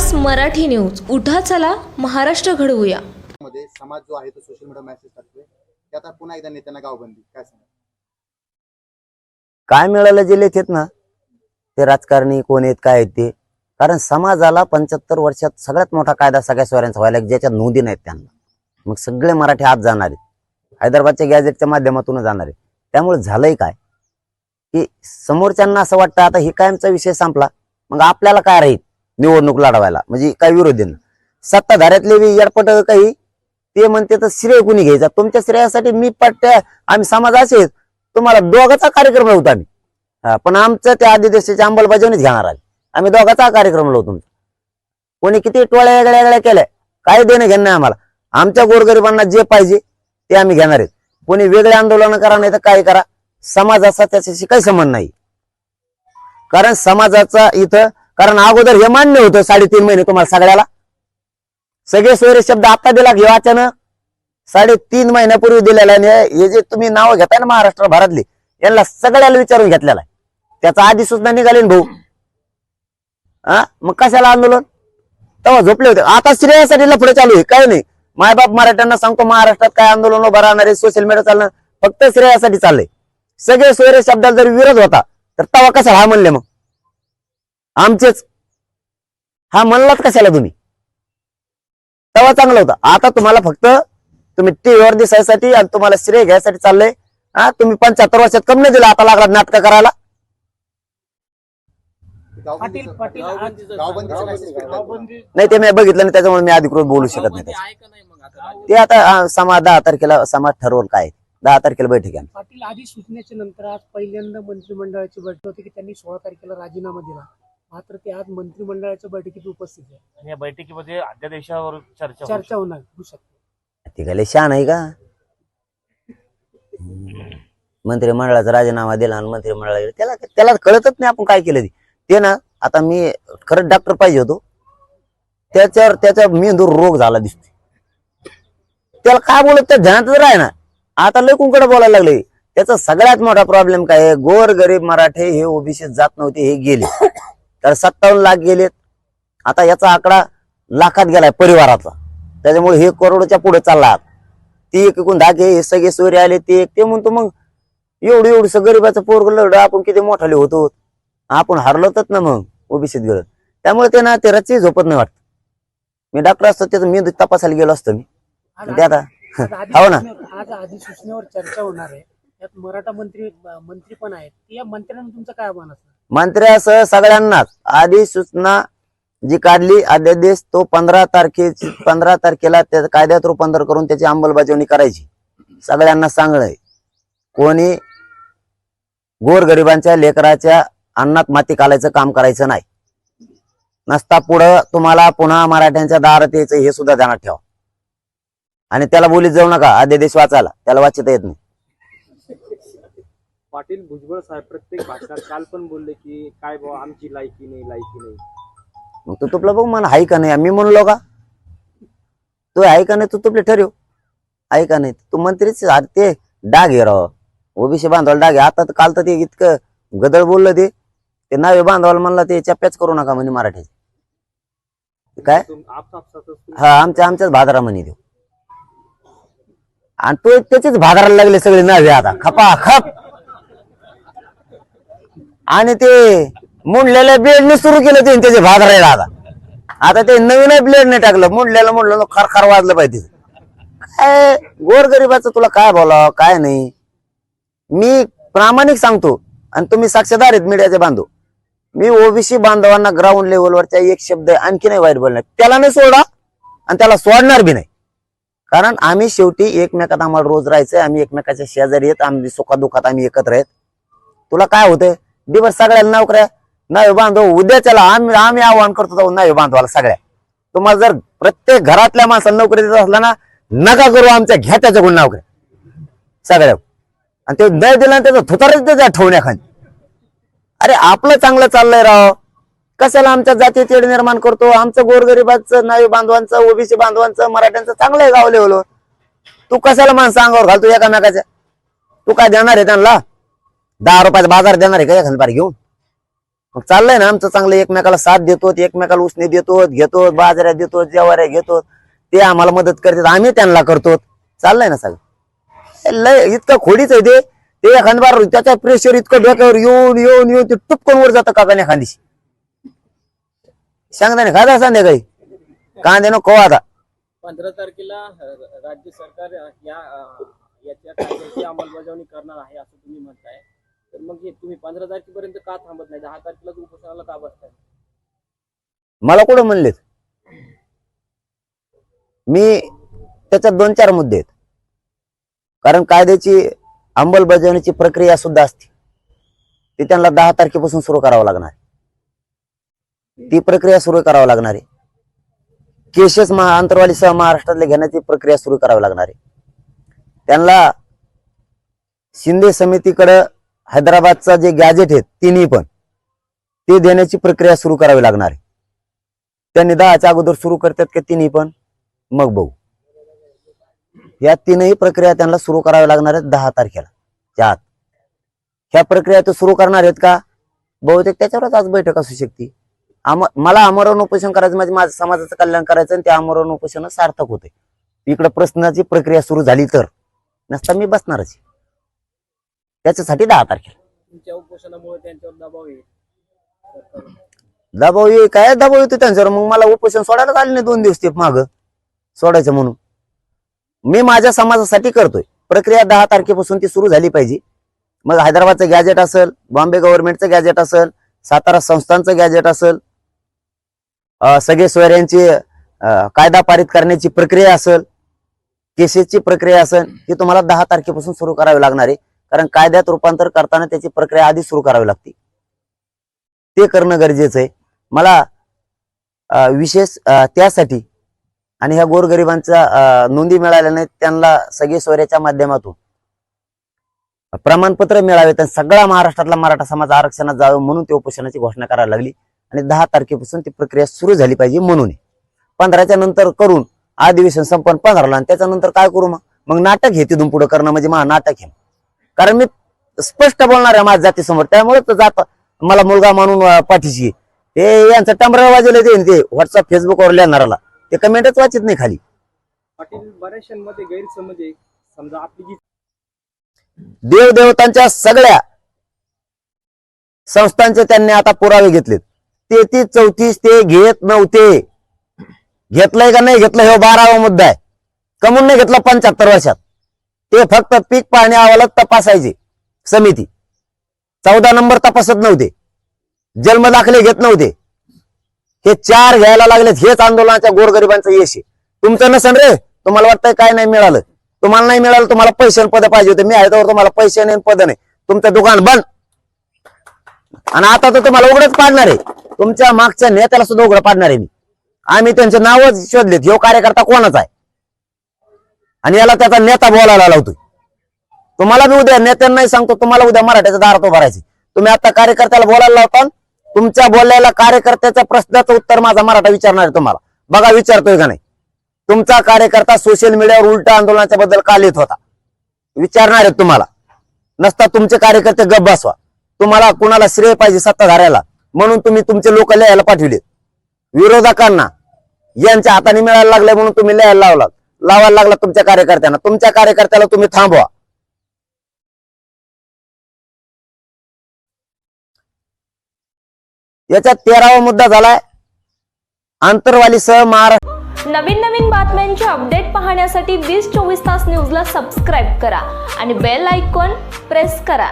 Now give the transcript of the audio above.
विकास Marathi news. उठा चला महाराष्ट्र घडवूया. मध्ये समाज जो आहे तो सोशल मीडिया मेसेज टाकतोय. ते आता पुन्हा एकदा नेत्यांना गावबंदी. काय सांगा काय मिळालं जे लिहितात ना ते राजकारणी कोण आहेत काय आहेत ते. कारण समाजाला पंच्याहत्तर वर्षात सगळ्यात मोठा कायदा सगळ्या सोयऱ्यांचा व्हायला ज्याच्यात नोंदी नाहीत त्यांना. मग सगळे मराठी आज जाणार आहेत. हैदराबादच्या गॅजेटच्या माध्यमातून जाणार आहेत. त्यामुळे झालंय काय? की समोरच्यांना असं वाटतं आता ही कायमचा विषय संपला. मग आपल्याला काय राहील? निवडणूक लढवायला. म्हणजे काय विरोधींना सत्ताधाऱ्यातले एडपट काही ते म्हणते तर श्रेय कुणी घ्यायचा? तुमच्या श्रेयासाठी मी पट्ट्या आम्ही समाज असे तुम्हाला दोघाचा कार्यक्रम लावतो आम्ही. हा, पण आमचं त्या आदिदेशाची अंमलबजावणीच घेणार आहे. आम्ही दोघाचा कार्यक्रम लावतो तुमचा. कोणी किती टोळ्या वेगळ्या वेगळ्या केल्या काय देणं घेणं नाही आम्हाला. आमच्या गोरगरिबांना जे पाहिजे ते आम्ही घेणार आहेत. कोणी वेगळे आंदोलन करा नाही तर काय करा? समाजाचा त्याच्याशी काही संबंध नाही. कारण समाजाचा इथं कारण अगोदर हे मान्य होतं साडेतीन महिने तुम्हाला सगळ्याला. सगळे सोयरे शब्द आता दिला हे अचानक साडेतीन महिन्यापूर्वी दिलेला आणि हे जे तुम्ही नावं घेताय ना महाराष्ट्र भरातली यांना सगळ्याला विचारून घेतलेला आहे. त्याचा आधी सुद्धा निघाले ना भाऊ. हा मग कशाला आंदोलन? तेव्हा झोपले होते. आता श्रेयासाठी पुढे चालू आहे काय नाही. मायबाप मराठ्यांना सांगतो महाराष्ट्रात काय आंदोलन उभं राहणार आहे सोशल मीडिया चालणार फक्त श्रेयासाठी चाललंय. सगळे सोयरे शब्दाला जर विरोध होता तर तेव्हा कशाला हा म्हणले मग? आमचेच. हा म्हणलात कशाला तुम्ही? तेव्हा चांगलं होतं. आता तुम्हाला फक्त तुम्ही टीव्हीवर दिसायसाठी आणि तुम्हाला श्रेय घ्यायसाठी चाललंय. हा तुम्ही पंच्याहत्तर वर्षात कमी नाही दिला आता लागला नाटक करायला. पाटील पाटील आज- नाही ते मी बघितलं नाही त्याच्यामुळे मी अधिकृत बोलू शकत नाही. ते आता अं, समाज दहा तारखेला समाज ठरवलं काय दहा तारखेला बैठक आहे पाटील आधी सूचनेच्या नंतर आज पहिल्यांदा मंत्रिमंडळाची बैठक होती की त्यांनी सोळा तारखेला राजीनामा दिला. मात्र ते आज मंत्रिमंडळाच्या बैठकीत उपस्थित आहे. आणि या बैठकीमध्ये अध्यादेशावर चर्चा होऊ चर्चा होणार होऊ शकते. ती काय शान आहे का? मंत्रिमंडळाचा राजीनामा दिला आणि मंत्रिमंडळाला गेलं. त्याला त्याला कळतच नाही आपण काय केलं ते. ते ना आता मी खरंच डॉक्टर पाहिजे होतो. त्याच्यावर त्याचा मेंदू रोग झाला दिसतो त्याला काय बोलत त्या ध्यानातच राह ना. आता लय कुंकडे बोलायला लागले. त्याचा सगळ्यात मोठा प्रॉब्लेम काय आहे? गोर गरीब मराठे हे ओबीसी जात नव्हते हे गेले. तर सत्तावन्न लाख गेलेत. आता याचा आकडा लाखात गेलाय परिवाराचा. त्याच्यामुळे हे करोडच्या पुढे चालला. ती एक एकूण धागे हे सगळे सोयरे आले ते एक ते म्हणतो मग एवढं एवढं गरीबाचं पोरग लढ आपण किती मोठाले होतो. आपण हरलोतच ना मग ओबीसीत गेलो. त्यामुळे ते ना ते रच्ची झोपत नाही वाटत. मी डॉक्टर असतो त्याचं मेंदू तपासायला गेलो असतो मी. ते आता आज हो ना. आज अधिसूचनेवर चर्चा होणार आहे. त्यात मराठा मंत्री मंत्री पण आहेत. या मंत्र्यांना तुमचं काय आव्हान असणार? मंत्र्यासह सगळ्यांनाच आधी सूचना जी काढली अध्यादेश तो पंधरा तारखेची पंधरा तारखेला त्या कायद्यात रूपांतर करून त्याची अंमलबजावणी करायची. सगळ्यांना सांगणं कोणी गोरगरिबांच्या लेकराच्या अन्नात माती कालायचं काम करायचं नाही. नसता पुढं तुम्हाला पुन्हा मराठ्यांच्या दारात यायचं हे सुद्धा ध्यानात ठेवा. आणि त्याला बोलीत जाऊ नका. अध्यादेश वाचायला. त्याला वाचता येत नाही. पाटील भुजबळ साहेब प्रत्येक भाषणात काल पण बोलले की काय बाबा आमची लायकी नाही लायकी नाही. मग तू तुपला बघ मला हाय का नाही? मी म्हणलो का? तू आहे का नाही? तू तुपले ठरव. आहे का नाही? तू मंत्रीच अरे ते डाग आहे राव. ओबीसी बांधवाला डाग आहे. आता तर काल तर ते इतकं गदळ बोललं ते. ते नावे बांधवाला म्हणला ते चप्प्याच करू नका म्हणे मराठीचे काय? तुम- हा आमच्या आमच्याच भादरा म्हणे देऊ आणि तो त्याचेच भादराला लागले सगळे नावे आता. खपा खप आणि ते मुंडलेल्या ब्लेडने सुरू केलं ते त्याचे भादरायला आता. आता ते नवीन ब्लेडने टाकलं मुंडलेलं मुंडलं खार खार वाजलं पाहिजे काय गोरगरिबाचं तुला काय बोलावं काय नाही. मी प्रामाणिक सांगतो आणि तुम्ही साक्षीदार आहेत मीडियाचे बांधव. मी ओबीसी बांधवांना ग्राउंड लेवलवरच्या एक शब्द आणखी नाही वाईट बोलणार. त्याला नाही सोडा आणि त्याला सोडणार बी नाही. कारण आम्ही शेवटी एकमेकात आम्हाला रोज राहायचंय आम्ही एकमेकाच्या शेजारी येत आम्ही सुखादुखात आम्ही एकत्र आहेत. तुला काय होतंय? दिवस सगळ्याला नोकऱ्या नाही बांधव उद्याच्याला आम्ही आम्ही आव्हान करतो जाऊन नाही बांधवाला सगळ्या. तुम्हाला जर प्रत्येक घरातल्या माणसाला नोकरी देत असला ना नका करू आमच्या घ्या त्याच्याकडून नोकऱ्या. सगळ्या. आणि ते न दिला त्याचा त्याचं थुतारच त्याच्या ठेवण्याखाली. अरे आपलं चांगलं चाललंय राव. कशाला आमच्या जाती तेढ निर्माण करतो? आमचं गोरगरिबाचं नावी बांधवांचं ओबीसी बांधवांचं मराठ्यांचं चांगलं आहे गाव लेवलवर तू कशाला माणसं अंगावर घालतो एकामेकाच्या? तू काय देणार आहे त्यांना? दहा रुपयाचा बाजार देणार आहे का एखादा बार घेऊन? मग चाललंय ना आमचं चांगलं एकमेकाला साथ देतो एकमेकाला उसने देतो घेतो बाजाऱ्या देतो जेवाऱ्या घेतो ते आम्हाला मदत करतात आम्ही त्यांना करतो चाललंय ना सगळं? लय इतकं खोडीच आहे ते. ते एखाद बार त्याचा प्रेशर इतकं डोक्यावर येऊन येऊन येऊन ते टुपकन वर जातं काकाने खांदीशी. सांगताना खादा संध्याकाळी? कांदे नको आता? पंधरा तारखेला राज्य सरकार या याच्या अंमलबजावणी करणार आहे असं तुम्ही म्हणताय. तर मग हे तुम्ही पंधरा तारखेपर्यंत का थांबत नाही? दहा तारखेला उपोषणाला का बसताय? मला कुठं म्हणलेत? मी त्याच्यात दोन चार मुद्दे आहेत. कारण कायद्याची अंमलबजावणीची प्रक्रिया सुद्धा असते. ती त्यांना दहा तारखेपासून सुरू करावं लागणार आहे. ती प्रक्रिया सुरू करावी लागणार आहे. केसेस महा आंतरवाली सह महाराष्ट्रातले घेण्याची प्रक्रिया सुरू करावी लागणार आहे. त्यांना शिंदे समितीकडं हैदराबादचा जे गॅजेट आहेत तिन्ही पण ते देण्याची प्रक्रिया सुरू करावी लागणार आहे. त्यांनी दहाच्या अगोदर सुरू करतात का तिन्ही पण? मग बघू. या तीनही प्रक्रिया त्यांना सुरू कराव्या लागणार आहेत दहा तारखेला त्यात ह्या प्रक्रिया ते सुरू करणार आहेत का? बहुतेक त्याच्यावरच आज बैठक असू शकते. आम मला आमरण उपोषण करायचं म्हणजे माझ्या समाजाचं कल्याण करायचं आणि ते आमरण उपोषण सार्थक होते इकडे प्रश्नाची प्रक्रिया सुरू झाली तर. नसता मी बसणारच आहे. त्याच्यासाठी दहा तारखेला तुमच्या उपोषणामुळे त्यांच्यावर दबाव येईल. दबाव ये काय? दबाव येतो त्यांच्यावर. मग मला उपोषण सोडायला आले नाही दोन दिवस ते माग. सोडायचं म्हणून. मी माझ्या समाजासाठी करतोय. प्रक्रिया दहा तारखेपासून ती सुरू झाली पाहिजे. मग हैदराबादचं गॅजेट असेल बॉम्बे गव्हर्नमेंटचं गॅजेट असेल सातारा संस्थांचं गॅजेट असेल सगळे सोयऱ्यांची कायदा पारित करण्याची प्रक्रिया असेल केसेसची प्रक्रिया असेल ही तुम्हाला दहा तारखेपासून सुरू करावी लागणार आहे. कारण कायद्यात रूपांतर करताना त्याची प्रक्रिया आधी सुरू करावी लागते. ते करणं गरजेचं आहे. मला विशेष त्यासाठी आणि ह्या गोरगरिबांच्या नोंदी मिळाल्या नाहीत त्यांना सगळे सोयऱ्याच्या माध्यमातून प्रमाणपत्र मिळावे तर सगळा महाराष्ट्रातला मराठा समाज आरक्षणात जावं म्हणून ते उपोषणाची घोषणा करायला लागली आणि दहा तारखेपासून ती प्रक्रिया सुरू झाली पाहिजे म्हणून. पंधराच्या नंतर करून अधिवेशन संपन्न पंधराला आणि त्याच्यानंतर काय करू मग? मग नाटक हे तिथून पुढे करणं म्हणजे महा नाटक हे. कारण मी स्पष्ट बोलणार आहे माझ्या जातीसमोर. त्यामुळे तर जात मला मुलगा म्हणून पाठीशी. हे यांचं टमरा वाजवलं ते ते व्हॉट्सअप फेसबुकवर लिहिणाराला ते कमेंटच वाचित नाही खाली. पाटील बऱ्याचशांमध्ये गैरसमज आहे. समजा आपली जी देवदेवतांच्या सगळ्या संस्थांचे त्यांनी आता पुरावे घेतलेत. तेहतीस चौतीस ते घेत नव्हते. घेतलंय का नाही घेतलं हे बारावा मुद्दा आहे. कमून नाही घेतलं पंच्याहत्तर वर्षात. ते फक्त पीक पाहणी अहवालात तपासायचे. समिती. चौदा नंबर तपासत नव्हते. जन्म दाखले घेत नव्हते. हे चार घ्यायला लागलेत हेच आंदोलनाच्या गोरगरिबांचं यश आहे. तुमचं नसन रे. तुम्हाला वाटतंय काय नाही मिळालं. तुम्हाला नाही मिळालं तुम्हाला पैसे पद पाहिजे होते. मी आहे तर तुम्हाला पैसे नाही पद नाही. तुमचं दुकान बंद. आणि आता तर तुम्हाला उघडच पाडणार आहे. तुमच्या मागच्या नेत्याला सुद्धा उघडं पाडणार आहे मी. आम्ही त्यांचे नावच शोधलेत. ह्यो कार्यकर्ता कोणाचा आहे? आणि याला त्याचा नेता बोलायला लावतोय. तुम्हाला मी उद्या नेत्यांनाही सांगतो तुम्हाला उद्या मराठ्याच्या दारात उभा तुम्ही आता कार्यकर्त्याला बोलायला लावता तुमच्या बोललेल्या कार्यकर्त्याच्या प्रश्नाचं उत्तर माझा मराठा विचारणार आहे तुम्हाला. बघा विचारतोय का नाही? तुमचा कार्यकर्ता सोशल मीडियावर उलटा आंदोलनाच्या बद्दल का लिहित होता. विचारणार आहेत तुम्हाला. नसता तुमचे कार्यकर्ते गप बसवा. तुम्हाला कुणाला श्रेय पाहिजे सत्ताधाऱ्याला म्हणून तुम्ही तुमचे लोक लिहायला पाठविले विरोधकांना यांच्या हाताने मिळायला लागले म्हणून तुम्ही लिहायला लावला लावायला लागला तुमच्या कार्यकर्त्यांना. तुमच्या कार्यकर्त्याला तुम्ही थांबवा. याच्यात तेरावा मुद्दा झालाय. आंतरवालीसह महाराष्ट्र नवीन नवीन बातम्यांचे अपडेट पाहण्यासाठी वीस चोवीस तास न्यूजला सबस्क्राईब करा आणि बेल आयकॉन प्रेस करा.